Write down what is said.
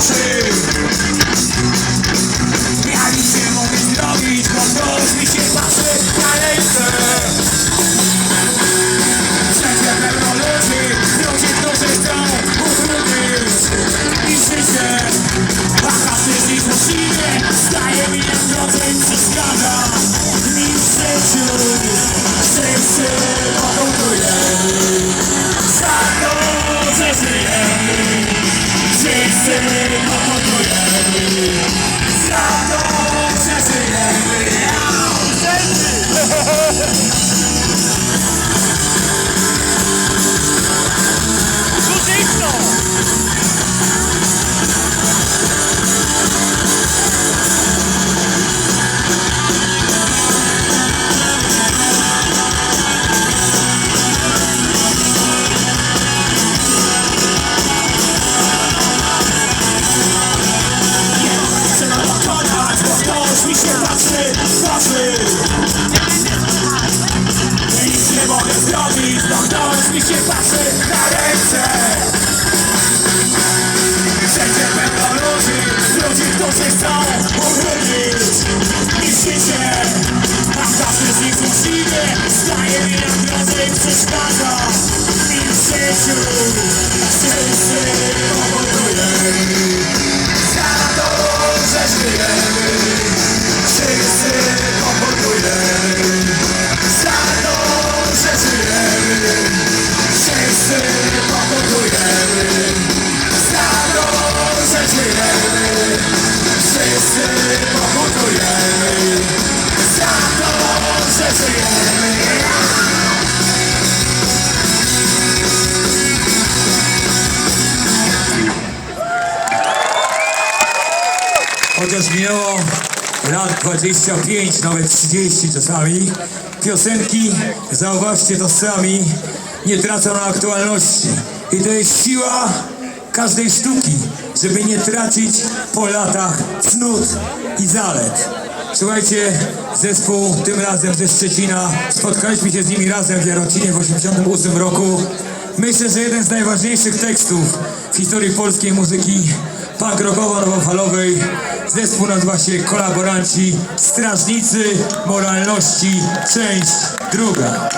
Sexy. Mi się patrzy na ręce Wszędzie pełno ludzi, ludzi, którzy chcą uchylić mi życie A każdy z nich uczciwie staje mi na drodze i przeszkadza w życiu Chociaż minęło lat 25, nawet 30 czasami, piosenki, zauważcie to sami, nie tracą na aktualności. I to jest siła każdej sztuki, żeby nie tracić po latach cnót i zalet. Słuchajcie, zespół tym razem ze Szczecina, spotkaliśmy się z nimi razem w Jarocinie w 88 roku. Myślę, że jeden z najważniejszych tekstów w historii polskiej muzyki punk rockowo-nowofalowej. Zespół nazywa się Kolaboranci, Strażnicy Moralności, część druga.